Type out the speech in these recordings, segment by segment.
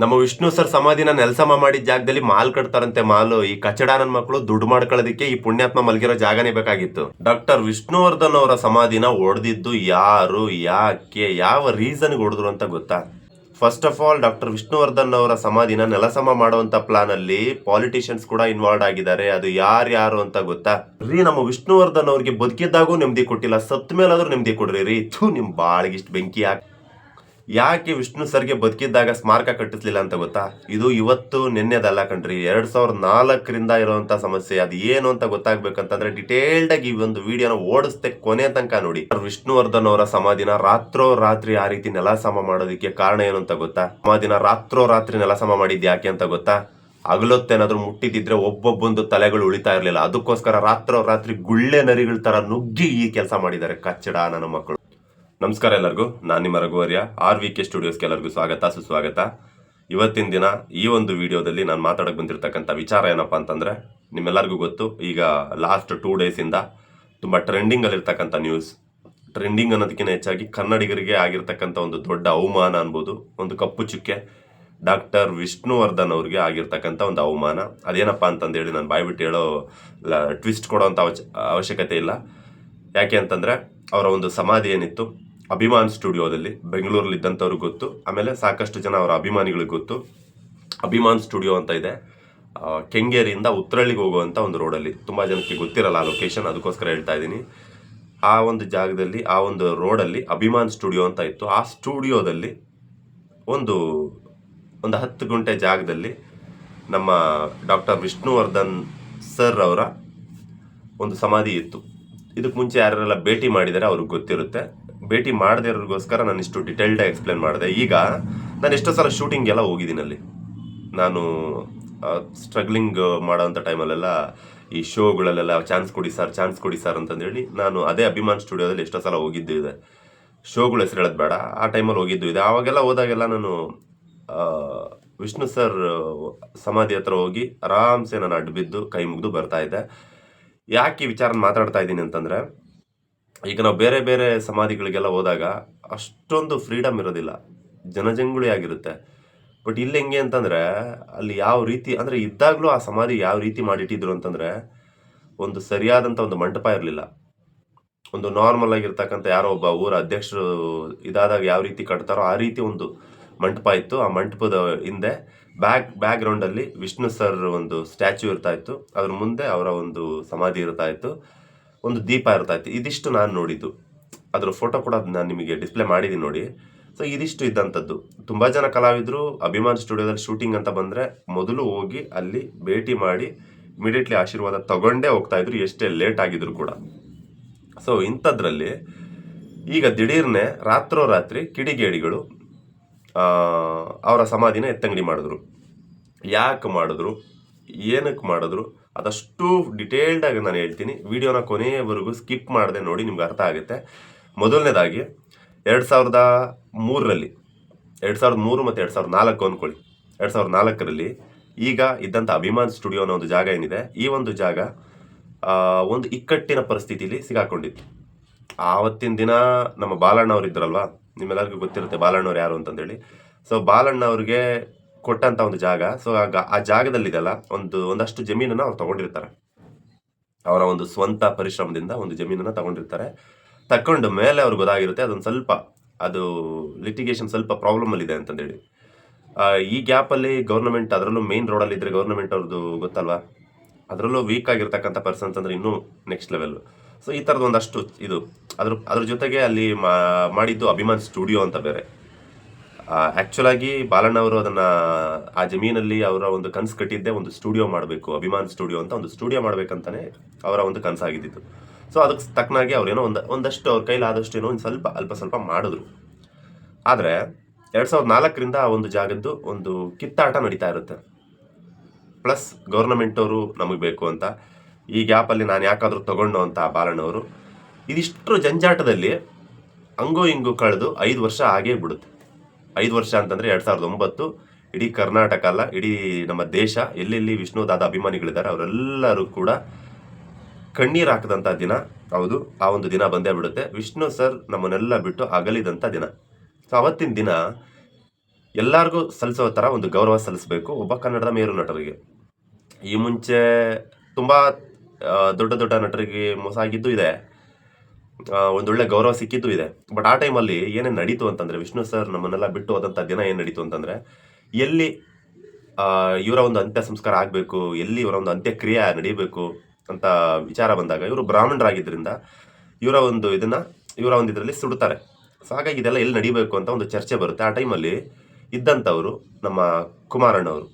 ನಮ್ಮ ವಿಷ್ಣು ಸರ್ ಸಮಾಧಿನ ನೆಲಸಮ ಮಾಡಿದ ಜಾಗದಲ್ಲಿ ಮಾಲ್ ಕಟ್ತಾರಂತೆ ಮಾಲು. ಈ ಕಚಡಾನನ್ ಮಕ್ಕಳು ದುಡ್ಡು ಮಾಡ್ಕೊಳ್ಳೋದಕ್ಕೆ ಈ ಪುಣ್ಯಾತ್ಮ ಮಲ್ಗಿರೋ ಜಾಗನೇ ಬೇಕಾಗಿತ್ತು. ಡಾಕ್ಟರ್ ವಿಷ್ಣುವರ್ಧನ್ ಅವರ ಸಮಾಧಿನ ಹೊಡೆದಿದ್ದು ಯಾರು, ಯಾಕೆ, ಯಾವ ರೀಸನ್ಗೆ ಹೊಡೆದ್ರು ಅಂತ ಗೊತ್ತಾ? First of all doctor Vishnuvardhan ಅವರ ಸಮಾಧಿನ ನೆಲಸಮ ಮಾಡುವಂತ ಪ್ಲಾನ್ ಅಲ್ಲಿ ಪಾಲಿಟಿಷಿಯನ್ಸ್ ಕೂಡ ಇನ್ವಾಲ್ವ್ ಆಗಿದ್ದಾರೆ. ಅದು ಯಾರು ಯಾರು ಅಂತ ಗೊತ್ತಾ? ರೀ, ನಮ್ಮ ವಿಷ್ಣುವರ್ಧನ್ ಅವ್ರಿಗೆ ಬದುಕಿದ್ದಾಗೂ ನೆಮ್ಮದಿ ಕೊಟ್ಟಿಲ್ಲ. ಸತ್ ಮೇಲಾದ್ರೂ ನೆಮ್ಮದಿ ಕೊಡ್ರಿ ರೀ. ಥೂ, ನಿಮ್ ಬಾಳಿಗಿಷ್ಟು ಬೆಂಕಿ ಯಾಕೆ ಯಾಕೆ ವಿಷ್ಣು ಸರ್ಗೆ ಬದುಕಿದ್ದಾಗ ಸ್ಮಾರಕ ಕಟ್ಟಿಸ್ಲಿಲ್ಲ ಅಂತ ಗೊತ್ತಾ? ಇದು ಇವತ್ತು ನಿನ್ನೆದಲ್ಲ ಕಣ್ರಿ. ಎರಡ್ ಸಾವಿರದ ನಾಲ್ಕರಿಂದ ಇರುವಂತ ಸಮಸ್ಯೆ. ಅದು ಏನು ಅಂತ ಗೊತ್ತಾಗ್ಬೇಕಂತಂದ್ರೆ ಡಿಟೇಲ್ಡ್ ಆಗಿ ಈ ಒಂದು ವಿಡಿಯೋನ ಓಡಿಸ್ತೆ ಕೊನೆ ತನಕ ನೋಡಿ. ವಿಷ್ಣುವರ್ಧನ್ ಅವರ ಸಮಾಧಿನ ರಾತ್ರೋ ರಾತ್ರಿ ಆ ರೀತಿ ನೆಲಸಮ ಮಾಡೋದಕ್ಕೆ ಕಾರಣ ಏನು ಅಂತ ಗೊತ್ತಾ? ಸಮಾಧಿನ ರಾತ್ರೋ ರಾತ್ರಿ ನೆಲಸಮ ಮಾಡಿದ್ ಯಾಕೆ ಅಂತ ಗೊತ್ತಾ? ಅಗಲೊತ್ತೇನಾದ್ರೂ ಮುಟ್ಟಿದಿದ್ರೆ ಒಬ್ಬೊಬ್ಬೊಂದು ತಲೆಗಳು ಉಳಿತಾ ಇರಲಿಲ್ಲ. ಅದಕ್ಕೋಸ್ಕರ ರಾತ್ರೋ ರಾತ್ರಿ ಗುಳ್ಳೆ ನರಿಗಳ ತರ ನುಗ್ಗಿ ಈ ಕೆಲಸ ಮಾಡಿದ್ದಾರೆ ಕಚ್ಚಡ ನನ್ನ ಮಕ್ಕಳು. ನಮಸ್ಕಾರ ಎಲ್ಲರಿಗೂ. ನಾನು ನಿಮ್ಮ ರಘುವರ್ಯ ಆರ್ ವಿ ಕೆ ಸ್ಟುಡಿಯೋಸ್ಗೆ ಎಲ್ಲರಿಗೂ ಸ್ವಾಗತ, ಸುಸ್ವಾಗತ. ಇವತ್ತಿನ ದಿನ ಈ ಒಂದು ವಿಡಿಯೋದಲ್ಲಿ ನಾನು ಮಾತಾಡಕ್ಕೆ ಬಂದಿರತಕ್ಕಂಥ ವಿಚಾರ ಏನಪ್ಪ ಅಂತಂದರೆ, ನಿಮ್ಮೆಲ್ಲರಿಗೂ ಗೊತ್ತು, ಈಗ ಲಾಸ್ಟ್ ಟೂ ಡೇಸಿಂದ ತುಂಬ ಟ್ರೆಂಡಿಂಗಲ್ಲಿರ್ತಕ್ಕಂಥ ನ್ಯೂಸ್ ಟ್ರೆಂಡಿಂಗ್ ಅನ್ನೋದಕ್ಕಿಂತ ಹೆಚ್ಚಾಗಿ ಕನ್ನಡಿಗರಿಗೆ ಆಗಿರ್ತಕ್ಕಂಥ ಒಂದು ದೊಡ್ಡ ಅವಮಾನ ಅನ್ಬೋದು, ಒಂದು ಕಪ್ಪು ಚುಕ್ಕೆ. ಡಾಕ್ಟರ್ ವಿಷ್ಣುವರ್ಧನ್ ಅವ್ರಿಗೆ ಆಗಿರ್ತಕ್ಕಂಥ ಒಂದು ಅವಮಾನ. ಅದೇನಪ್ಪ ಅಂತಂದೇಳಿ ನಾನು ಬಾಯ್ಬಿಟ್ಟು ಹೇಳೋ ಟ್ವಿಸ್ಟ್ ಕೊಡೋವಂಥ ಅವಶ್ಯಕತೆ ಇಲ್ಲ. ಯಾಕೆ ಅಂತಂದರೆ, ಅವರ ಒಂದು ಸಮಾಧಿ ಏನಿತ್ತು ಅಭಿಮಾನ್ ಸ್ಟುಡಿಯೋದಲ್ಲಿ ಬೆಂಗಳೂರಲ್ಲಿ ಇದ್ದಂಥವ್ರಿಗೆ ಗೊತ್ತು. ಆಮೇಲೆ ಸಾಕಷ್ಟು ಜನ ಅವರ ಅಭಿಮಾನಿಗಳಿಗೆ ಗೊತ್ತು. ಅಭಿಮಾನ್ ಸ್ಟುಡಿಯೋ ಅಂತ ಇದೆ. ಕೆಂಗೇರಿಯಿಂದ ಉತ್ತರಳ್ಳಿಗೆ ಹೋಗುವಂಥ ಒಂದು ರೋಡಲ್ಲಿ. ತುಂಬ ಜನಕ್ಕೆ ಗೊತ್ತಿರಲ್ಲ ಆ ಲೊಕೇಶನ್ ಅದಕ್ಕೋಸ್ಕರ ಹೇಳ್ತಾ ಇದ್ದೀನಿ. ಆ ಒಂದು ಜಾಗದಲ್ಲಿ, ಆ ಒಂದು ರೋಡಲ್ಲಿ ಅಭಿಮಾನ್ ಸ್ಟುಡಿಯೋ ಅಂತ ಇತ್ತು. ಆ ಸ್ಟುಡಿಯೋದಲ್ಲಿ ಒಂದು ಒಂದು ಹತ್ತು ಗಂಟೆ ಜಾಗದಲ್ಲಿ ನಮ್ಮ ಡಾಕ್ಟರ್ ವಿಷ್ಣುವರ್ಧನ್ ಸರ್ ಅವರ ಒಂದು ಸಮಾಧಿ ಇತ್ತು. ಇದಕ್ಕೆ ಮುಂಚೆ ಯಾರೆಲ್ಲ ಭೇಟಿ ಮಾಡಿದರೆ ಅವ್ರಿಗೆ ಗೊತ್ತಿರುತ್ತೆ. ಭೇಟಿ ಮಾಡದೇ ಇರೋರಿಗೋಸ್ಕರ ನಾನು ಇಷ್ಟು ಡಿಟೇಲ್ಡಾಗಿ ಎಕ್ಸ್ಪ್ಲೇನ್ ಮಾಡಿದೆ. ಈಗ ನಾನು ಎಷ್ಟೋ ಸಲ ಶೂಟಿಂಗ್ ಎಲ್ಲ ಹೋಗಿದ್ದೀನಿ ಅಲ್ಲಿ. ನಾನು ಸ್ಟ್ರಗ್ಲಿಂಗ್ ಮಾಡೋವಂಥ ಟೈಮಲ್ಲೆಲ್ಲ ಈ ಶೋಗಳಲ್ಲೆಲ್ಲ ಚಾನ್ಸ್ ಕೊಡಿ ಸರ್ ಚಾನ್ಸ್ ಕೊಡಿ ಸರ್ ಅಂತಂದೇಳಿ ನಾನು ಅದೇ ಅಭಿಮಾನ್ ಸ್ಟುಡಿಯೋದಲ್ಲಿ ಎಷ್ಟೋ ಸಲ ಹೋಗಿದ್ದು ಇದೆ. ಶೋಗಳು ಹೆಸರು ಹೇಳೋದು ಬೇಡ. ಆ ಟೈಮಲ್ಲಿ ಹೋಗಿದ್ದು ಇದೆ. ಆವಾಗೆಲ್ಲ ಹೋದಾಗೆಲ್ಲ ನಾನು ವಿಷ್ಣು ಸರ್ ಸಮಾಧಿ ಹತ್ರ ಹೋಗಿ ಆರಾಮ್ಸೆ ನಾನು ಅಡ್ಬಿದ್ದು, ಕೈ ಮುಗಿದು ಬರ್ತಾ ಇದ್ದೆ. ಯಾಕೆ ಈ ವಿಚಾರ ಮಾತಾಡ್ತಾ ಇದ್ದೀನಿ ಅಂತಂದರೆ ಈಗ ನಾವು ಬೇರೆ ಬೇರೆ ಸಮಾಧಿಗಳಿಗೆಲ್ಲ ಹೋದಾಗ ಅಷ್ಟೊಂದು ಫ್ರೀಡಮ್ ಇರೋದಿಲ್ಲ. ಜನಜಂಗುಳಿ ಆಗಿರುತ್ತೆ. ಬಟ್ ಇಲ್ಲಿ ಹೆಂಗೆ ಅಂತಂದರೆ, ಅಲ್ಲಿ ಯಾವ ರೀತಿ, ಅಂದರೆ ಇದ್ದಾಗಲೂ ಆ ಸಮಾಧಿ ಯಾವ ರೀತಿ ಮಾಡಿಟ್ಟಿದ್ರು ಅಂತಂದರೆ, ಒಂದು ಸರಿಯಾದಂಥ ಒಂದು ಮಂಟಪ ಇರಲಿಲ್ಲ. ಒಂದು ನಾರ್ಮಲ್ ಆಗಿರ್ತಕ್ಕಂಥ ಯಾರೋ ಒಬ್ಬ ಊರ ಅಧ್ಯಕ್ಷರು ಇದಾದಾಗ ಯಾವ ರೀತಿ ಕಟ್ತಾರೋ ಆ ರೀತಿ ಒಂದು ಮಂಟಪ ಇತ್ತು. ಆ ಮಂಟಪದ ಹಿಂದೆ ಬ್ಯಾಕ್ ಬ್ಯಾಕ್ ಗ್ರೌಂಡಲ್ಲಿ ವಿಷ್ಣು ಸರ್ ಒಂದು ಸ್ಟ್ಯಾಚ್ಯೂ ಇರ್ತಾ ಇತ್ತು. ಅದ್ರ ಮುಂದೆ ಅವರ ಒಂದು ಸಮಾಧಿ ಇರ್ತಾ ಇತ್ತು. ಒಂದು ದೀಪ ಇರ್ತಾ ಇತ್ತು ಇದಿಷ್ಟು ನಾನು ನೋಡಿದ್ದು. ಅದರ ಫೋಟೋ ಕೂಡ ನಾನು ನಿಮಗೆ ಡಿಸ್ಪ್ಲೇ ಮಾಡಿದ್ದೀನಿ ನೋಡಿ. ಸೊ ಇದಿಷ್ಟು ಇದ್ದಂಥದ್ದು ತುಂಬ ಜನ ಕಲಾವಿದರು, ಅಭಿಮಾನ್ ಸ್ಟುಡಿಯೋದಲ್ಲಿ ಶೂಟಿಂಗ್ ಅಂತ ಬಂದರೆ ಮೊದಲು ಹೋಗಿ ಅಲ್ಲಿ ಭೇಟಿ ಮಾಡಿ ಇಮಿಡಿಯೇಟ್ಲಿ ಆಶೀರ್ವಾದ ತಗೊಂಡೇ ಹೋಗ್ತಾ ಇದ್ರು. ಎಷ್ಟೇ ಲೇಟ್ ಆಗಿದ್ರು ಕೂಡ. ಸೊ ಇಂಥದ್ರಲ್ಲಿ ಈಗ ದಿಢೀರ್ನೆ ರಾತ್ರೋರಾತ್ರಿ ಕಿಡಿಗೇಡಿಗಳು ಅವರ ಸಮಾಧಿನ ಎತ್ತಂಗಡಿ ಮಾಡಿದ್ರು. ಯಾಕೆ ಮಾಡಿದ್ರು? ಏನಕ್ಕೆ ಮಾಡಿದ್ರು? ಅದಷ್ಟು ಡಿಟೇಲ್ಡಾಗಿ ನಾನು ಹೇಳ್ತೀನಿ. ವಿಡಿಯೋನ ಕೊನೆಯವರೆಗೂ ಸ್ಕಿಪ್ ಮಾಡದೆ ನೋಡಿ ನಿಮ್ಗೆ ಅರ್ಥ ಆಗುತ್ತೆ. ಮೊದಲನೇದಾಗಿ ಎರಡು ಸಾವಿರದ ಮೂರರಲ್ಲಿ, ಎರಡು ಸಾವಿರದ ಮೂರು ಮತ್ತು ಎರಡು ಸಾವಿರದ ನಾಲ್ಕು ಅಂದ್ಕೊಳ್ಳಿ ಎರಡು ಸಾವಿರದ ನಾಲ್ಕರಲ್ಲಿ ಈಗ ಇದ್ದಂಥ ಅಭಿಮಾನ್ ಸ್ಟುಡಿಯೋ ಅನ್ನೋ ಒಂದು ಜಾಗ ಏನಿದೆ, ಈ ಒಂದು ಜಾಗ ಒಂದು ಇಕ್ಕಟ್ಟಿನ ಪರಿಸ್ಥಿತಿಲಿ ಸಿಗಾಕೊಂಡಿತ್ತು. ಆವತ್ತಿನ ದಿನ ನಮ್ಮ ಬಾಲಣ್ಣ ಅವ್ರು ಇದ್ರಲ್ವಾ? ನಿಮ್ಮೆಲ್ಲರಿಗೂ ಗೊತ್ತಿರುತ್ತೆ ಬಾಲಣ್ಣವ್ರು ಯಾರು ಅಂತಂದೇಳಿ. ಸೊ ಬಾಲಣ್ಣ ಅವ್ರಿಗೆ ಕೊಟ್ಟಂತ ಒಂದು ಜಾಗ. ಸೊ ಆ ಜಾಗದಲ್ಲಿದೆಲ್ಲ ಒಂದು, ಒಂದಷ್ಟು ಜಮೀನನ್ನ ಅವ್ರು ತಗೊಂಡಿರ್ತಾರೆ. ಅವರ ಒಂದು ಸ್ವಂತ ಪರಿಶ್ರಮದಿಂದ ಒಂದು ಜಮೀನನ್ನ ತಗೊಂಡಿರ್ತಾರೆ. ತಕೊಂಡು ಮೇಲೆ ಅವ್ರಿಗೆ ಗೊತ್ತಾಗಿರುತ್ತೆ, ಅದೊಂದು ಸ್ವಲ್ಪ, ಅದು ಲಿಟಿಗೇಷನ್ ಸ್ವಲ್ಪ ಪ್ರಾಬ್ಲಮ್ ಅಲ್ಲಿ ಇದೆ ಅಂತಂದೇಳಿ ಈ ಗ್ಯಾಪಲ್ಲಿ ಗೌರ್ಮೆಂಟ್ ಅದರಲ್ಲೂ ಮೇನ್ ರೋಡಲ್ಲಿ ಇದ್ರೆ ಗೌರ್ಮೆಂಟ್ ಅವ್ರದ್ದು ಗೊತ್ತಲ್ವಾ? ಅದರಲ್ಲೂ ವೀಕ್ ಆಗಿರ್ತಕ್ಕಂಥ ಪರ್ಸನ್ಸ್ ಅಂದ್ರೆ ಇನ್ನೂ ನೆಕ್ಸ್ಟ್ ಲೆವೆಲ್ ಸೊ ಈ ಥರದ್ದು ಒಂದಷ್ಟು ಇದು. ಅದ್ರ ಅದ್ರ ಜೊತೆಗೆ ಅಲ್ಲಿ ಮಾಡಿದ್ದು ಅಭಿಮಾನ್ ಸ್ಟುಡಿಯೋ ಅಂತ ಬೇರೆ. ಆ್ಯಕ್ಚುಲ್ ಆಗಿ ಬಾಲಣ್ಣ ಅವರು ಅದನ್ನ, ಆ ಜಮೀನಲ್ಲಿ ಅವರ ಒಂದು ಕನಸು ಕಟ್ಟಿದ್ದೆ ಒಂದು ಸ್ಟುಡಿಯೋ ಮಾಡಬೇಕು, ಅಭಿಮಾನ್ ಸ್ಟುಡಿಯೋ ಅಂತ ಒಂದು ಸ್ಟುಡಿಯೋ ಮಾಡ್ಬೇಕಂತಾನೆ ಅವರ ಒಂದು ಕನಸಾಗಿದ್ದಿತ್ತು ಸೊ ಅದಕ್ಕೆ ತಕ್ಕನಾಗಿ ಅವ್ರೇನೋ ಒಂದು, ಒಂದಷ್ಟು ಅವ್ರ ಕೈಲಾದಷ್ಟು ಏನೋ ಒಂದು ಸ್ವಲ್ಪ, ಅಲ್ಪ ಸ್ವಲ್ಪ ಮಾಡಿದ್ರು. ಆದರೆ ಎರಡು ಸಾವಿರದ ನಾಲ್ಕರಿಂದ ಆ ಒಂದು ಜಾಗದ್ದು ಒಂದು ಕಿತ್ತಾಟ ನಡೀತಾ ಇರುತ್ತೆ. ಪ್ಲಸ್ ಗೌರ್ನಮೆಂಟ್ ಅವರು ನಮಗೆ ಬೇಕು ಅಂತ. ಈ ಗ್ಯಾಪಲ್ಲಿ ನಾನು ಯಾಕಾದರೂ ತಗೊಂಡು ಅಂತ ಬಾಲಣ್ಣವರು ಇದಿಷ್ಟು ಜಂಜಾಟದಲ್ಲಿ ಹಂಗೋ ಹಿಂಗೋ ಕಳೆದು ಐದು ವರ್ಷ ಆಗೇ ಬಿಡುತ್ತೆ. ಐದು ವರ್ಷ ಅಂತಂದರೆ ಎರಡು ಸಾವಿರದ ಒಂಬತ್ತು. ಇಡೀ ಕರ್ನಾಟಕ ಅಲ್ಲ, ಇಡೀ ನಮ್ಮ ದೇಶ, ಎಲ್ಲೆಲ್ಲಿ ವಿಷ್ಣುದಾದ ಅಭಿಮಾನಿಗಳಿದ್ದಾರೆ, ಅವರೆಲ್ಲರೂ ಕೂಡ ಕಣ್ಣೀರು ಹಾಕದಂತ ದಿನ. ಹೌದು, ಆ ಒಂದು ದಿನ ಬಂದೇ ಬಿಡುತ್ತೆ. ವಿಷ್ಣು ಸರ್ ನಮ್ಮನ್ನೆಲ್ಲ ಬಿಟ್ಟು ಅಗಲಿದಂಥ ದಿನ. ಸೊ ಅವತ್ತಿನ ದಿನ ಎಲ್ಲರಿಗೂ ಸಲ್ಲಿಸೋ ಥರ ಒಂದು ಗೌರವ ಸಲ್ಲಿಸಬೇಕು ಒಬ್ಬ ಕನ್ನಡದ ಮೇರು ನಟರಿಗೆ. ಈ ಮುಂಚೆ ತುಂಬ ದೊಡ್ಡ ದೊಡ್ಡ ನಟರಿಗೆ ಮೋಸ ಆಗಿದ್ದು ಇದೆ. ಒಂದೊಳ್ಳೆ ಗೌರವ ಸಿಕ್ಕಿದ್ದು ಇದೆ. ಬಟ್ ಆ ಟೈಮಲ್ಲಿ ಏನೇನು ನಡೀತು ಅಂತಂದರೆ ವಿಷ್ಣು ಸರ್ ನಮ್ಮನ್ನೆಲ್ಲ ಬಿಟ್ಟು ಹೋದಂಥ ದಿನ ಏನು ನಡೀತು ಅಂತಂದರೆ ಎಲ್ಲಿ ಇವರ ಒಂದು ಅಂತ್ಯ ಸಂಸ್ಕಾರ ಆಗಬೇಕು, ಎಲ್ಲಿ ಇವರ ಒಂದು ಅಂತ್ಯಕ್ರಿಯೆ ನಡೀಬೇಕು ಅಂತ ವಿಚಾರ ಬಂದಾಗ ಇವರು ಬ್ರಾಹ್ಮಣರಾಗಿದ್ದರಿಂದ ಇವರ ಒಂದು ಇದನ್ನು, ಇವರ ಒಂದು ಇದರಲ್ಲಿ ಸುಡ್ತಾರೆ. ಸೊ ಹಾಗಾಗಿ ಇದೆಲ್ಲ ಎಲ್ಲಿ ನಡೀಬೇಕು ಅಂತ ಒಂದು ಚರ್ಚೆ ಬರುತ್ತೆ. ಆ ಟೈಮಲ್ಲಿ ಇದ್ದಂಥವರು ನಮ್ಮ ಕುಮಾರಣ್ಣವರು.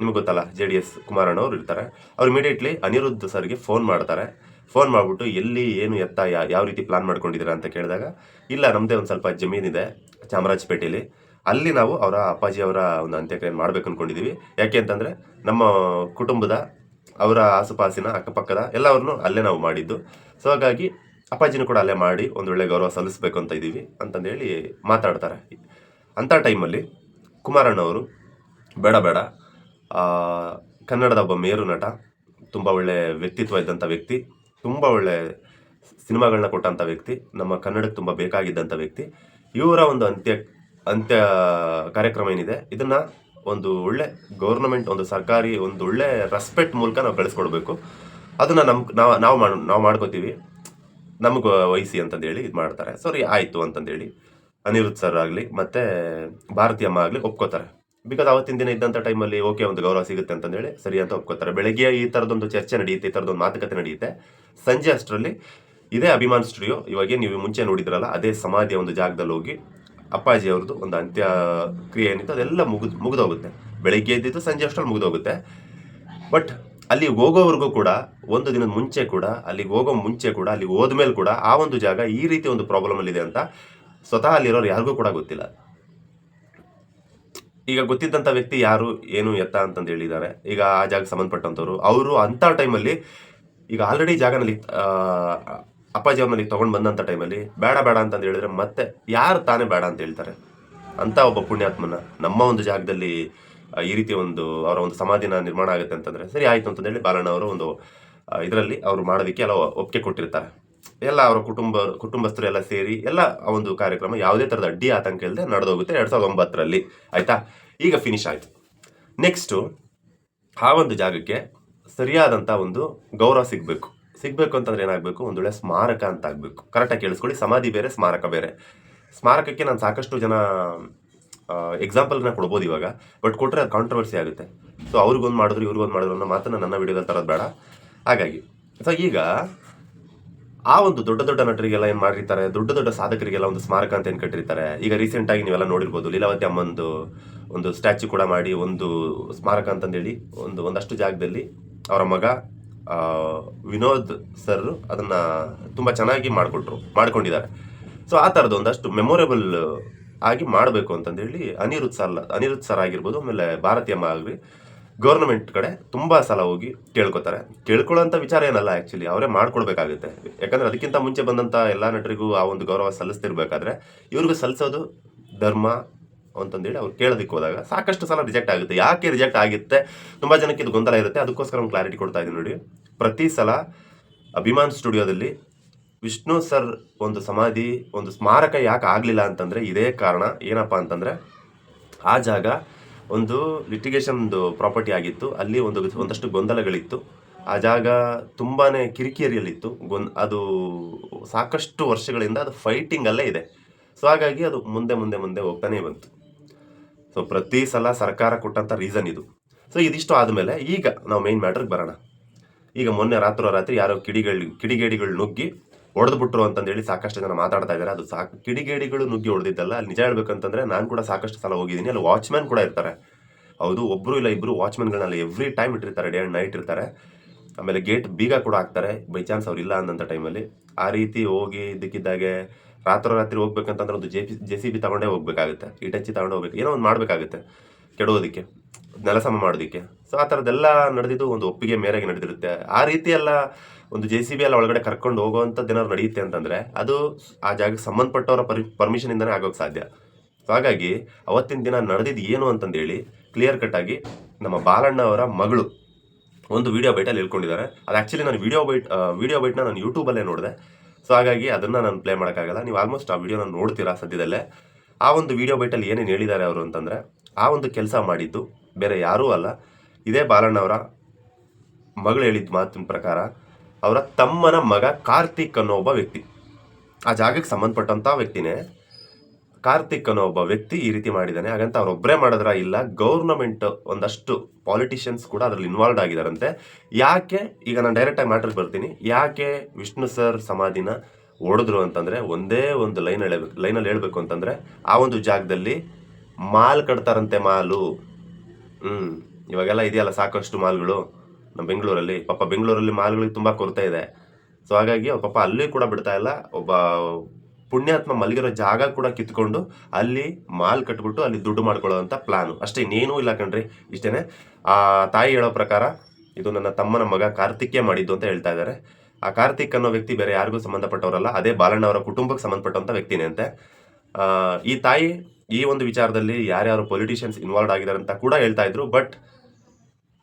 ನಿಮಗೆ ಗೊತ್ತಲ್ಲ ಜೆ ಡಿ ಎಸ್ ಕುಮಾರಣ್ಣವರು ಇರ್ತಾರೆ. ಅವ್ರು ಇಮಿಡಿಯೇಟ್ಲಿ ಅನಿರುದ್ಧ ಸರ್ಗೆ ಫೋನ್ ಮಾಡ್ತಾರೆ. ಫೋನ್ ಮಾಡಿಬಿಟ್ಟು ಎಲ್ಲಿ, ಏನು ಎತ್ತ ಯಾವ ರೀತಿ ಪ್ಲಾನ್ ಮಾಡ್ಕೊಂಡಿದ್ದೀರಾ ಅಂತ ಕೇಳಿದಾಗ, ಇಲ್ಲ ನಮ್ಮದೇ ಒಂದು ಸ್ವಲ್ಪ ಜಮೀನಿದೆ ಚಾಮರಾಜಪೇಟೆಯಲ್ಲಿ ಅಲ್ಲಿ ನಾವು ಅವರ ಅಪ್ಪಾಜಿ ಅವರ ಒಂದು ಅಂತ್ಯಕ್ರಿಯೆ ಮಾಡಬೇಕು ಅಂದ್ಕೊಂಡಿದ್ದೀವಿ ಯಾಕೆ ಅಂತಂದರೆ, ನಮ್ಮ ಕುಟುಂಬದ, ಅವರ ಆಸುಪಾಸಿನ ಅಕ್ಕಪಕ್ಕದ ಎಲ್ಲವನ್ನು ಅಲ್ಲೇ ನಾವು ಮಾಡಿದ್ದು. ಸೊ ಹಾಗಾಗಿ ಅಪ್ಪಾಜಿನೂ ಕೂಡ ಅಲ್ಲೇ ಮಾಡಿ ಒಂದು ಒಳ್ಳೆ ಗೌರವ ಸಲ್ಲಿಸಬೇಕು ಅಂತ ಇದ್ದೀವಿ ಅಂತಂದೇಳಿ ಮಾತಾಡ್ತಾರೆ. ಅಂಥ ಟೈಮಲ್ಲಿ ಕುಮಾರಣ್ಣವರು, ಬೇಡ ಬೇಡ ಕನ್ನಡದ ಒಬ್ಬ ಮೇರು ನಟ, ತುಂಬ ಒಳ್ಳೆ ವ್ಯಕ್ತಿತ್ವ ಇದ್ದಂಥ ವ್ಯಕ್ತಿ ತುಂಬ ಒಳ್ಳೆ ಸಿನಿಮಾಗಳನ್ನ ಕೊಟ್ಟಂಥ ವ್ಯಕ್ತಿ, ನಮ್ಮ ಕನ್ನಡಕ್ಕೆ ತುಂಬ ಬೇಕಾಗಿದ್ದಂಥ ವ್ಯಕ್ತಿ. ಇವರ ಒಂದು ಅಂತ್ಯ ಅಂತ್ಯ ಕಾರ್ಯಕ್ರಮ ಏನಿದೆ, ಇದನ್ನು ಒಂದು ಒಳ್ಳೆ ಗೌರ್ನಮೆಂಟ್, ಒಂದು ಸರ್ಕಾರಿ, ಒಂದು ಒಳ್ಳೆ ರೆಸ್ಪೆಕ್ಟ್ ಮೂಲಕ ನಾವು ಬೆಳೆಸ್ಕೊಡ್ಬೇಕು ಅದನ್ನು ನಮ್, ನಾವು ನಾವು ಮಾಡ್, ನಾವು ಮಾಡ್ಕೋತೀವಿ. ನಮಗೆ ವಹಿಸಿ ಅಂತಂದೇಳಿ ಇದು ಮಾಡ್ತಾರೆ. ಸರಿ, ಆಯಿತು ಅಂತಂದೇಳಿ. ಅನಿರುದ್ಧ್ ಸರ್ ಆಗಲಿ, ಮತ್ತು ಭಾರತೀಯಮ್ಮ ಆಗಲಿ ಒಪ್ಕೋತಾರೆ. ಬಿಕಾಸ್ ಅವತ್ತಿನ ದಿನ ಇದ್ದಂಥ ಟೈಮಲ್ಲಿ ಓಕೆ ಒಂದು ಗೌರವ ಸಿಗುತ್ತೆ ಅಂತಂದೇಳಿ ಸರಿ ಅಂತ ಒಪ್ಕೋತಾರೆ ಬೆಳಗ್ಗೆ ಈ ಥರದೊಂದು ಚರ್ಚೆ ನಡೆಯುತ್ತೆ, ಈ ಥರದೊಂದು ಮಾತುಕತೆ ನಡೆಯುತ್ತೆ. ಸಂಜೆ ಅಷ್ಟರಲ್ಲಿ ಇದೇ ಅಭಿಮಾನ್ ಸ್ಟುಡಿಯೋ ಇವಾಗ ನೀವು ಮುಂಚೆ ನೋಡಿದ್ರಲ್ಲ, ಅದೇ ಸಮಾಧಿಯ ಒಂದು ಜಾಗದಲ್ಲಿ ಹೋಗಿ ಅಪ್ಪಾಜಿ ಅವ್ರದ್ದು ಒಂದು ಅಂತ್ಯ ಕ್ರಿಯೆ ಏನಿತ್ತು ಅದೆಲ್ಲ ಮುಗಿದು, ಮುಗಿದೋಗುತ್ತೆ. ಬೆಳಗ್ಗೆ ಎದ್ದಿದ್ದು ಸಂಜೆ ಅಷ್ಟರಲ್ಲಿ ಮುಗಿದೋಗುತ್ತೆ. ಬಟ್ ಅಲ್ಲಿ ಹೋಗೋವರೆಗೂ ಕೂಡ, ಒಂದು ದಿನದ ಮುಂಚೆ ಕೂಡ, ಅಲ್ಲಿಗೆ ಹೋಗೋ ಮುಂಚೆ ಕೂಡ ಅಲ್ಲಿ ಹೋದ್ಮೇಲೆ ಕೂಡ ಆ ಒಂದು ಜಾಗ ಈ ರೀತಿ ಒಂದು ಪ್ರಾಬ್ಲಮ್ ಅಲ್ಲಿ ಇದೆ ಅಂತ ಸ್ವತಃ ಅಲ್ಲಿರೋರು ಯಾರಿಗೂ ಕೂಡ ಗೊತ್ತಿಲ್ಲ. ಈಗ ಗೊತ್ತಿದ್ದಂಥ ವ್ಯಕ್ತಿ ಯಾರು, ಏನು, ಎತ್ತ ಅಂತಂದು ಹೇಳಿದ್ದಾರೆ. ಈಗ ಆ ಜಾಗಕ್ಕೆ ಸಂಬಂಧಪಟ್ಟಂಥವ್ರು ಅವರು ಅಂಥ ಟೈಮಲ್ಲಿ ಈಗ ಆಲ್ರೆಡಿ ಜಾಗನಲ್ಲಿ ಅಪ್ಪಾಜಿ ಅವ್ರನ್ನ ತೊಗೊಂಡು ಬಂದಂಥ ಟೈಮಲ್ಲಿ ಬೇಡ ಬೇಡ ಅಂತಂದು ಹೇಳಿದ್ರೆ ಮತ್ತೆ ಯಾರು ತಾನೇ ಬೇಡ ಅಂತ ಹೇಳ್ತಾರೆ. ಅಂತ ಒಬ್ಬ ಪುಣ್ಯಾತ್ಮನ ನಮ್ಮ ಒಂದು ಜಾಗದಲ್ಲಿ ಈ ರೀತಿ ಒಂದು ಅವರ ಒಂದು ಸಮಾಧಿನ ನಿರ್ಮಾಣ ಆಗುತ್ತೆ ಅಂತಂದರೆ ಸರಿ ಆಯಿತು ಅಂತಂದೇಳಿ ಬಾಲಣ್ಣ ಅವರು ಒಂದು ಇದರಲ್ಲಿ ಅವರು ಮಾಡೋದಕ್ಕೆ ಎಲ್ಲ ಒಪ್ಪಿಗೆ ಕೊಟ್ಟಿರ್ತಾರೆ. ಎಲ್ಲ ಅವರ ಕುಟುಂಬ ಕುಟುಂಬಸ್ಥರು ಎಲ್ಲ ಸೇರಿ ಎಲ್ಲ ಆ ಒಂದು ಕಾರ್ಯಕ್ರಮ ಯಾವುದೇ ಥರದ ಅಡ್ಡಿ ಆತಂಕ ಇಲ್ಲದೆ ನಡೆದೋಗುತ್ತೆ ಎರಡು ಸಾವಿರದ ಒಂಬತ್ತರಲ್ಲಿ. ಆಯಿತಾ? ಈಗ ಫಿನಿಶ್ ಆಯ್ತು. ನೆಕ್ಸ್ಟು ಆ ಒಂದು ಜಾಗಕ್ಕೆ ಸರಿಯಾದಂಥ ಒಂದು ಗೌರವ ಸಿಗಬೇಕು. ಸಿಗಬೇಕು ಅಂತಂದ್ರೆ ಏನಾಗಬೇಕು? ಒಂದು ಒಳ್ಳೆ ಸ್ಮಾರಕ ಅಂತ ಆಗಬೇಕು ಕರೆಕ್ಟಾಗಿ ಕೇಳಿಸ್ಕೊಳ್ಳಿ. ಸಮಾಧಿ ಬೇರೆ, ಸ್ಮಾರಕ ಬೇರೆ. ಸ್ಮಾರಕಕ್ಕೆ ನಾನು ಸಾಕಷ್ಟು ಜನ ಎಕ್ಸಾಂಪಲ್ನ ಕೊಡ್ಬೋದು ಇವಾಗ. ಬಟ್ ಕೊಟ್ಟರೆ ಅದು ಕಾಂಟ್ರವರ್ಸಿ ಆಗುತ್ತೆ. ಸೊ ಅವ್ರಿಗೊಂದು ಮಾಡಿದ್ರು, ಇವ್ರಿಗೊಂದು ಮಾಡಿದ್ರು ಅನ್ನೋ ಮಾತನ್ನ ನನ್ನ ವಿಡಿಯೋದಲ್ಲಿ ತರೋದು ಬೇಡ. ಹಾಗಾಗಿ ಸೊ ಈಗ ಆ ಒಂದು ದೊಡ್ಡ ದೊಡ್ಡ ನಟರಿಗೆಲ್ಲ ಏನು ಮಾಡಿರ್ತಾರೆ? ದೊಡ್ಡ ದೊಡ್ಡ ಸಾಧಕರಿಗೆಲ್ಲ ಒಂದು ಸ್ಮಾರಕ ಅಂತ ಏನು ಕಟ್ಟಿರ್ತಾರೆ? ಈಗ ರೀಸೆಂಟ್ ಆಗಿ ನೀವೆಲ್ಲ ನೋಡಿರ್ಬೋದು, ಲೀಲಾವತಿ ಅಮ್ಮಂದು ಒಂದು ಸ್ಟ್ಯಾಚ್ಯೂ ಕೂಡ ಮಾಡಿ ಒಂದು ಸ್ಮಾರಕ ಅಂತಂದೇಳಿ ಒಂದು ಒಂದಷ್ಟು ಜಾಗದಲ್ಲಿ ಅವರ ಮಗ ವಿನೋದ್ ಸರ್ ಅದನ್ನ ತುಂಬಾ ಚೆನ್ನಾಗಿ ಮಾಡಿಕೊಟ್ರು, ಮಾಡ್ಕೊಂಡಿದ್ದಾರೆ. ಸೊ ಆ ಥರದ್ದು ಒಂದಷ್ಟು ಮೆಮೊರೇಬಲ್ ಆಗಿ ಮಾಡಬೇಕು ಅಂತಂದೇಳಿ ಅನಿರುದ್ಧ ಸರ್ ಅನಿರುದ್ಧ ಸರ್ ಆಗಿರ್ಬೋದು, ಆಮೇಲೆ ಭಾರತೀಯಮ್ಮ ಆಗಲಿ ಗೌರ್ನಮೆಂಟ್ ಕಡೆ ತುಂಬಾ ಸಲ ಹೋಗಿ ಕೇಳ್ಕೊತಾರೆ. ಕೇಳ್ಕೊಳ್ಳೋಂಥ ವಿಚಾರ ಏನಲ್ಲ ಆ್ಯಕ್ಚುಲಿ ಅವರೇ ಮಾಡ್ಕೊಡ್ಬೇಕಾಗುತ್ತೆ ಯಾಕಂದ್ರೆ ಅದಕ್ಕಿಂತ ಮುಂಚೆ ಬಂದಂಥ ಎಲ್ಲ ನಟರಿಗೂ ಆ ಒಂದು ಗೌರವ ಸಲ್ಲಿಸ್ತಿರ್ಬೇಕಾದ್ರೆ ಇವ್ರಿಗೂ ಸಲ್ಲಿಸೋದು ಧರ್ಮ ಅಂತಂದೇಳಿ ಅವ್ರು ಕೇಳೋದಕ್ಕೆ ಹೋದಾಗ ಸಾಕಷ್ಟು ಸಲ ರಿಜೆಕ್ಟ್ ಆಗುತ್ತೆ. ಯಾಕೆ ರಿಜೆಕ್ಟ್ ಆಗುತ್ತೆ? ತುಂಬಾ ಜನಕ್ಕೆ ಇದು ಗೊಂದಲ ಇರುತ್ತೆ. ಅದಕ್ಕೋಸ್ಕರ ಒಂದು ಕ್ಲಾರಿಟಿ ಕೊಡ್ತಾ ಇದ್ದೀನಿ ನೋಡಿ. ಪ್ರತಿ ಸಲ ಅಭಿಮಾನ್ ಸ್ಟುಡಿಯೋದಲ್ಲಿ ವಿಷ್ಣು ಸರ್ ಒಂದು ಸಮಾಧಿ, ಒಂದು ಸ್ಮಾರಕ ಯಾಕೆ ಆಗಲಿಲ್ಲ ಅಂತಂದ್ರೆ ಇದೇ ಕಾರಣ. ಏನಪ್ಪಾ ಅಂತಂದ್ರೆ ಆ ಜಾಗ ಒಂದು ಲಿಟಿಗೇಷನ್ ಪ್ರಾಪರ್ಟಿ ಆಗಿತ್ತು. ಅಲ್ಲಿ ಒಂದು ಒಂದಷ್ಟು ಗೊಂದಲಗಳಿತ್ತು. ಆ ಜಾಗ ತುಂಬಾನೇ ಕಿರಿಕಿರಿಯಲ್ಲಿತ್ತು. ಗೊಂದ್, ಅದು ಸಾಕಷ್ಟು ವರ್ಷಗಳಿಂದ ಅದು ಫೈಟಿಂಗ್ ಅಲ್ಲೇ ಇದೆ. ಸೊ ಹಾಗಾಗಿ ಅದು ಮುಂದೆ ಮುಂದೆ ಮುಂದೆ ಹೋಗ್ತಾನೆ ಬಂತು. ಸೊ ಪ್ರತಿ ಸಲ ಸರ್ಕಾರ ಕೊಟ್ಟಂತ ರೀಸನ್ ಇದು. ಸೊ ಇದಿಷ್ಟು ಆದಮೇಲೆ ಈಗ ನಾವು ಮೇನ್ ಮ್ಯಾಟ್ರಿಗೆ ಬರೋಣ. ಈಗ ಮೊನ್ನೆ ರಾತ್ರೋರಾತ್ರಿ ಯಾರೋ ಕಿಡಿಗಳು ಕಿಡಿಗೇಡಿಗಳು ನುಗ್ಗಿ ಹೊಡೆದ್ಬಿಟ್ರು ಅಂತಂದೇಳಿ ಸಾಕಷ್ಟು ಜನ ಮಾತಾಡ್ತಾ ಇದ್ದಾರೆ. ಅದು ಸಾಕು, ಕಿಡಿಗೇಡಿಗಳು ನುಗ್ಗಿ ಹೊಡೆದಿದ್ದಲ್ಲ. ಅಲ್ಲಿ ನಿಜ ಹೇಳ್ಬೇಕಂತಂದ್ರೆ ನಾನು ಕೂಡ ಸಾಕಷ್ಟು ಸಲ ಹೋಗಿದ್ದೀನಿ. ಅಲ್ಲಿ ವಾಚ್ಮ್ಯಾನ್ ಕೂಡ ಇರ್ತಾರೆ. ಹೌದು ಒಬ್ಬರು ಇಲ್ಲ ಇಬ್ಬರು ವಾಚ್ಮ್ಯಾನ್ಗಳನ್ನ ಎವ್ರಿ ಟೈಮ್ ಇಟ್ಟಿರ್ತಾರೆ ಡೇ ಆ್ಯಂಡ್ ನೈಟ್ ಇರ್ತಾರೆ. ಆಮೇಲೆ ಗೇಟ್ ಬೀಗ ಕೂಡ ಹಾಕ್ತಾರೆ ಬೈ ಚಾನ್ಸ್ ಅವ್ರು ಇಲ್ಲ ಅಂದಂಥ ಟೈಮಲ್ಲಿ ಆ ರೀತಿ ಹೋಗಿ ಇದ್ದಕ್ಕಿದ್ದಾಗೆ ರಾತ್ರೋರಾತ್ರಿ ಹೋಗ್ಬೇಕಂತಂದ್ರೆ ಒಂದು J P J C B ತಗೊಂಡೇ ಹೋಗ್ಬೇಕಾಗುತ್ತೆ. ಇಟಚ್ಚಿ ತಗೊಂಡು ಹೋಗ್ಬೇಕು. ಏನೋ ಒಂದು ಮಾಡಬೇಕಾಗುತ್ತೆ ಕೆಡೋದಕ್ಕೆ, ನೆಲಸಮ ಮಾಡೋದಕ್ಕೆ. ಸೊ ಆ ಥರದ್ದೆಲ್ಲ ನಡೆದಿದ್ದು ಒಂದು ಒಪ್ಪಿಗೆ ಮೇರೆಗೆ ನಡೆದಿರುತ್ತೆ. ಆ ರೀತಿ ಎಲ್ಲ ಒಂದು ಜೆ ಸಿ ಬಿ ಎಲ್ಲ ಒಳಗಡೆ ಕರ್ಕೊಂಡು ಹೋಗುವಂಥದ್ದು ಏನಾದ್ರು ನಡೆಯುತ್ತೆ ಅಂತಂದ್ರೆ ಅದು ಆ ಜಾಗಕ್ಕೆ ಸಂಬಂಧಪಟ್ಟವರ ಪರಿ ಪರ್ಮಿಷನ್ ಆಗೋಕೆ ಆಗೋಕ್ಕೆ ಸಾಧ್ಯ ಹಾಗಾಗಿ ಅವತ್ತಿನ ದಿನ ನಡೆದಿದ್ದು ಏನು ಅಂತಂದೇಳಿ ಕ್ಲಿಯರ್ ಕಟ್ ಆಗಿ ನಮ್ಮ ಬಾಲಣ್ಣ ಅವರ ಮಗಳು ಒಂದು ವಿಡಿಯೋ ಬೈಟಲ್ಲಿ ಹೇಳ್ಕೊಂಡಿದ್ದಾರೆ ಅದು ಆ್ಯಕ್ಚುಲಿ ನಾನು ವಿಡಿಯೋ ಬೈಟ್ ವಿಡಿಯೋ ಬೈಟ್ನ ನಾನು ಯೂಟ್ಯೂಬಲ್ಲೇ ನೋಡಿದೆ. ಸೊ ಹಾಗಾಗಿ ಅದನ್ನು ನಾನು ಪ್ಲೇ ಮಾಡೋಕ್ಕಾಗಲ್ಲ. ನೀವು ಆಲ್ಮೋಸ್ಟ್ ಆ ವಿಡಿಯೋನ ನೋಡ್ತೀರಾ ಸದ್ಯದಲ್ಲೇ. ಆ ಒಂದು ವಿಡಿಯೋ ಬೈಟಲ್ಲಿ ಏನೇನು ಹೇಳಿದ್ದಾರೆ ಅವರು ಅಂತಂದರೆ ಆ ಒಂದು ಕೆಲಸ ಮಾಡಿದ್ದು ಬೇರೆ ಯಾರೂ ಅಲ್ಲ. ಇದೇ ಬಾಲಣ್ಣವರ ಮಗಳು ಹೇಳಿದ ಮಾತಿನ ಪ್ರಕಾರ ಅವರ ತಮ್ಮನ ಮಗ ಕಾರ್ತಿಕ್ ಅನ್ನೋ ಒಬ್ಬ ವ್ಯಕ್ತಿ. ಆ ಜಾಗಕ್ಕೆ ಸಂಬಂಧಪಟ್ಟಂಥ ವ್ಯಕ್ತಿನೇ ಕಾರ್ತಿಕ್ ಅನ್ನೋ ಒಬ್ಬ ವ್ಯಕ್ತಿ ಈ ರೀತಿ ಮಾಡಿದ್ದಾನೆ. ಹಾಗಂತ ಅವ್ರೊಬ್ಬರೇ ಮಾಡಿದ್ರ ಇಲ್ಲ, ಗೌರ್ನಮೆಂಟ್ ಒಂದಷ್ಟು ಪಾಲಿಟಿಷಿಯನ್ಸ್ ಕೂಡ ಅದರಲ್ಲಿ ಇನ್ವಾಲ್ವ್ ಆಗಿದಾರಂತೆ ಯಾಕೆ, ಈಗ ನಾನು ಡೈರೆಕ್ಟಾಗಿ ಮ್ಯಾಟ್ರಿಗೆ ಬರ್ತೀನಿ. ಯಾಕೆ ವಿಷ್ಣು ಸರ್ ಸಮಾಧಿನ ಓಡಿದ್ರು ಅಂತಂದ್ರೆ, ಒಂದೇ ಒಂದು ಲೈನ್ ಹೇಳಬೇಕು ಲೈನಲ್ಲಿ ಹೇಳ್ಬೇಕು ಅಂತಂದ್ರೆ, ಆ ಒಂದು ಜಾಗದಲ್ಲಿ ಮಾಲ್ ಕಟ್ತಾರಂತೆ ಮಾಲು. ಹ್ಮ್, ಇವಾಗೆಲ್ಲ ಇದೆಯಲ್ಲ ಸಾಕಷ್ಟು ಮಾಲ್ಗಳು. ನಮ್ಮ ಬೆಂಗಳೂರಲ್ಲಿ. ಪಾಪ ಬೆಂಗಳೂರಲ್ಲಿ ಮಾಲ್ಗಳಿಗೆ ತುಂಬಾ ಕೊರತೆ ಇದೆ. ಸೊ ಹಾಗಾಗಿ ಪಾಪ ಅಲ್ಲಿ ಕೂಡ ಬಿಡ್ತಾ ಇಲ್ಲ. ಒಬ್ಬ ಪುಣ್ಯಾತ್ಮ ಮಲಗಿರೋ ಜಾಗ ಕೂಡ ಕಿತ್ಕೊಂಡು ಅಲ್ಲಿ ಮಾಲ್ ಕಟ್ಬಿಟ್ಟು ಅಲ್ಲಿ ದುಡ್ಡು ಮಾಡ್ಕೊಳ್ಳೋಂಥ ಪ್ಲಾನು ಅಷ್ಟೇ, ಇನ್ನೇನೂ ಇಲ್ಲ ಕಣ್ರಿ. ಇಷ್ಟೇನೆ, ಆ ತಾಯಿ ಹೇಳೋ ಪ್ರಕಾರ ಇದು ನನ್ನ ತಮ್ಮನ ಮಗ ಕಾರ್ತಿಕೇ ಮಾಡಿದ್ದು ಅಂತ ಹೇಳ್ತಾ ಇದ್ದಾರೆ. ಆ ಕಾರ್ತಿಕ್ ಅನ್ನೋ ವ್ಯಕ್ತಿ ಬೇರೆ ಯಾರಿಗೂ ಸಂಬಂಧಪಟ್ಟವರಲ್ಲ. ಅದೇ ಬಾಲಣ್ಣ ಅವರ ಕುಟುಂಬಕ್ಕೆ ಸಂಬಂಧಪಟ್ಟಂತ ವ್ಯಕ್ತಿನೇ ಅಂತೆ ಈ ತಾಯಿ ಈ ಒಂದು ವಿಚಾರದಲ್ಲಿ ಯಾರ್ಯಾರು ಪೊಲಿಟಿಷಿಯನ್ಸ್ ಇನ್ವಾಲ್ವ್ ಆಗಿದ್ದಾರೆ ಅಂತ ಕೂಡ ಹೇಳ್ತಾ ಇದ್ರು. ಬಟ್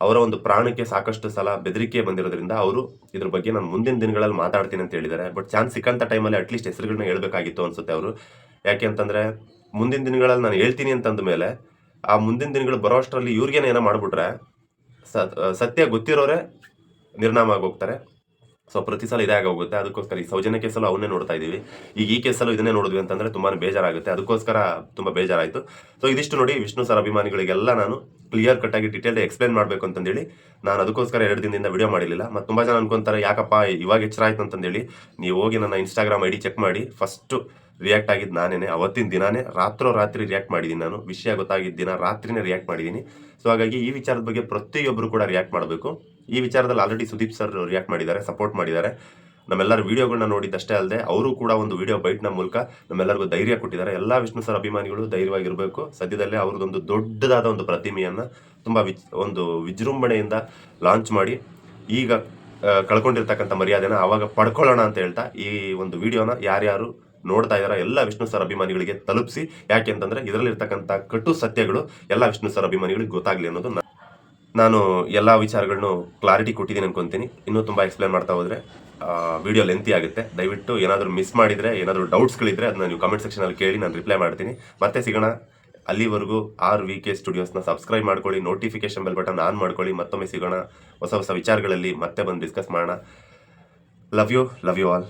ಅವರ ಒಂದು ಪ್ರಾಣಕ್ಕೆ ಸಾಕಷ್ಟು ಸಲ ಬೆದರಿಕೆ ಬಂದಿರೋದ್ರಿಂದ ಅವರು ಇದ್ರ ಬಗ್ಗೆ ನಾನು ಮುಂದಿನ ದಿನಗಳಲ್ಲಿ ಮಾತಾಡ್ತೀನಿ ಅಂತ ಹೇಳಿದ್ದಾರೆ. ಬಟ್ ಚಾನ್ಸ್ ಸಿಕ್ಕಂತ ಟೈಮಲ್ಲಿ ಅಟ್ಲೀಸ್ಟ್ ಹೆಸರುಗಳನ್ನ ಹೇಳ್ಬೇಕಾಗಿತ್ತು ಅನ್ಸುತ್ತೆ ಅವರು. ಯಾಕೆ ಅಂತಂದರೆ ಮುಂದಿನ ದಿನಗಳಲ್ಲಿ ನಾನು ಹೇಳ್ತೀನಿ ಅಂತಂದ ಮೇಲೆ ಆ ಮುಂದಿನ ದಿನಗಳು ಬರೋ ಅಷ್ಟರಲ್ಲಿ ಇವ್ರಿಗೇನೇನೋ ಮಾಡಿಬಿಟ್ರೆ ಮಾಡ್ಬಿಟ್ರೆ ಸತ್- ಸತ್ಯ ಗೊತ್ತಿರೋರೆ ನಿರ್ನಾಮ ಆಗೋಗ್ತಾರೆ. ಸೊ ಪ್ರತಿ ಸಲ ಇದೇ ಆಗೋಗುತ್ತೆ. ಅದಕ್ಕೋಸ್ಕರ ಈ ಸೌಜನ್ಯ ಕೇಸಲ್ಲೂ ಅವನ್ನೇ ನೋಡ್ತಾ ಇದ್ದೀವಿ. ಈಗ ಈ ಕೇಸಲ್ಲೂ ಇದನ್ನೇ ನೋಡಿದ್ವಿ ಅಂತಂದ್ರೆ ತುಂಬಾ ಬೇಜಾರಾಗುತ್ತೆ. ಅದಕ್ಕೋಸ್ಕರ ತುಂಬ ಬೇಜಾರಾಯಿತು. ಸೊ ಇದಿಷ್ಟು ನೋಡಿ ವಿಷ್ಣು ಸರ್ ಅಭಿಮಾನಿಗಳಿಗೆಲ್ಲ ನಾನು ಕ್ಲಿಯರ್ ಕಟ್ ಆಗಿ ಡೀಟೇಲ್ ಎಕ್ಸ್ಪ್ಲೇನ್ ಮಾಡಬೇಕು ಅಂತಂದೇಳಿ ನಾನು ಅದಕ್ಕೋಸ್ಕರ ಎರಡು ದಿನದಿಂದ ವಿಡಿಯೋ ಮಾಡಿರಲಿಲ್ಲ. ಮತ್ತು ತುಂಬಾ ಜನ ಅನ್ಕೊಂತಾರೆ, ಯಾಕಪ್ಪ ಇವಾಗ ಎಚ್ಚರ ಆಯ್ತು ಅಂತಂದೇಳಿ ನೀವು ಹೋಗಿ ನನ್ನ ಇನ್ಸ್ಟಾಗ್ರಾಮ್ ಐ ಚೆಕ್ ಮಾಡಿ. ಫಸ್ಟು ರಿಯಾಕ್ಟ್ ಆಗಿದ್ದು ನಾನೇನೆ. ಅವತ್ತಿನ ದಿನಾನೇ ರಾತ್ರೋ ರಾತ್ರಿ ರಿಯಾಕ್ಟ್ ಮಾಡಿದ್ದೀನಿ ನಾನು. ವಿಷಯ ಗೊತ್ತಾಗಿದ್ದ ದಿನ ರಾತ್ರಿನೇ ರಿಯಾಕ್ಟ್ ಮಾಡಿದ್ದೀನಿ ಸೊ ಹಾಗಾಗಿ ಈ ವಿಚಾರದ ಬಗ್ಗೆ ಪ್ರತಿಯೊಬ್ಬರು ಕೂಡ ರಿಯಾಕ್ಟ್ ಮಾಡಬೇಕು. ಈ ವಿಚಾರದಲ್ಲಿ ಆಲ್ರೆಡಿ ಸುದೀಪ್ ಸರ್ ರಿಯಾಕ್ಟ್ ಮಾಡಿದ್ದಾರೆ ಸಪೋರ್ಟ್ ಮಾಡಿದ್ದಾರೆ. ನಮ್ಮೆಲ್ಲರ ವಿಡಿಯೋಗಳನ್ನ ನೋಡಿದ್ದಷ್ಟೇ ಅಲ್ಲದೆ ಅವರು ಕೂಡ ಒಂದು ವಿಡಿಯೋ ಬೈಟ್ನ ಮೂಲಕ ನಮ್ಮೆಲ್ಲರಿಗೂ ಧೈರ್ಯ ಕೊಟ್ಟಿದ್ದಾರೆ. ಎಲ್ಲ ವಿಷ್ಣು ಸರ್ ಅಭಿಮಾನಿಗಳು ಧೈರ್ಯವಾಗಿರಬೇಕು. ಸದ್ಯದಲ್ಲೇ ಅವ್ರದ್ದೊಂದು ದೊಡ್ಡದಾದ ಒಂದು ಪ್ರತಿಮೆಯನ್ನ ತುಂಬಾ ವಿಜ್, ಒಂದು ವಿಜೃಂಭಣೆಯಿಂದ ಲಾಂಚ್ ಮಾಡಿ, ಈಗ ಕಳ್ಕೊಂಡಿರ್ತಕ್ಕಂಥ ಮರ್ಯಾದೆನ ಅವಾಗ ಪಡ್ಕೊಳ್ಳೋಣ ಅಂತ ಹೇಳ್ತಾ ಈ ಒಂದು ವಿಡಿಯೋನ ಯಾರ್ಯಾರು ನೋಡ್ತಾ ಇದ್ದಾರೆ ಎಲ್ಲ ವಿಷ್ಣು ಸರ್ ಅಭಿಮಾನಿಗಳಿಗೆ ತಲುಪಿಸಿ. ಯಾಕೆ ಅಂತಂದ್ರೆ ಇದರಲ್ಲಿರ್ತಕ್ಕಂಥ ಕಟು ಸತ್ಯಗಳು ಎಲ್ಲ ವಿಷ್ಣು ಸರ್ ಅಭಿಮಾನಿಗಳಿಗೆ ಗೊತ್ತಾಗ್ಲಿ ಅನ್ನೋದು ನಾನು ಎಲ್ಲ ವಿಚಾರಗಳನ್ನು ಕ್ಲಾರಿಟಿ ಕೊಟ್ಟಿದ್ದೀನಿ ಅನ್ಕೊಂತೀನಿ. ಇನ್ನೂ ತುಂಬ ಎಕ್ಸ್ಪ್ಲೇನ್ ಮಾಡ್ತಾ ಹೋದರೆ ವಿಡಿಯೋ ಲೆಂತಿ ಆಗುತ್ತೆ. ದಯವಿಟ್ಟು ಏನಾದರೂ ಮಿಸ್ ಮಾಡಿದರೆ, ಏನಾದರೂ ಡೌಟ್ಸ್ಗಳಿದ್ರೆ ಅದನ್ನ ನೀವು ಕಮೆಂಟ್ ಸೆಕ್ಷನಲ್ಲಿ ಕೇಳಿ ನಾನು ರಿಪ್ಲೈ ಮಾಡ್ತೀನಿ. ಮತ್ತೆ ಸಿಗೋಣ, ಅಲ್ಲಿವರೆಗೂ ಆರ್ ವಿ ಕೆ ಸ್ಟುಡಿಯೋಸ್ನ ಸಬ್ಸ್ಕ್ರೈಬ್ ಮಾಡ್ಕೊಳ್ಳಿ ನೋಟಿಫಿಕೇಶನ್ ಬೆಲ್ ಬಟನ್ ಆನ್ ಮಾಡ್ಕೊಳ್ಳಿ, ಮತ್ತೊಮ್ಮೆ ಸಿಗೋಣ. ಹೊಸ ಹೊಸ ವಿಚಾರಗಳಲ್ಲಿ ಮತ್ತೆ ಬಂದು ಡಿಸ್ಕಸ್ ಮಾಡೋಣ. Love you love you all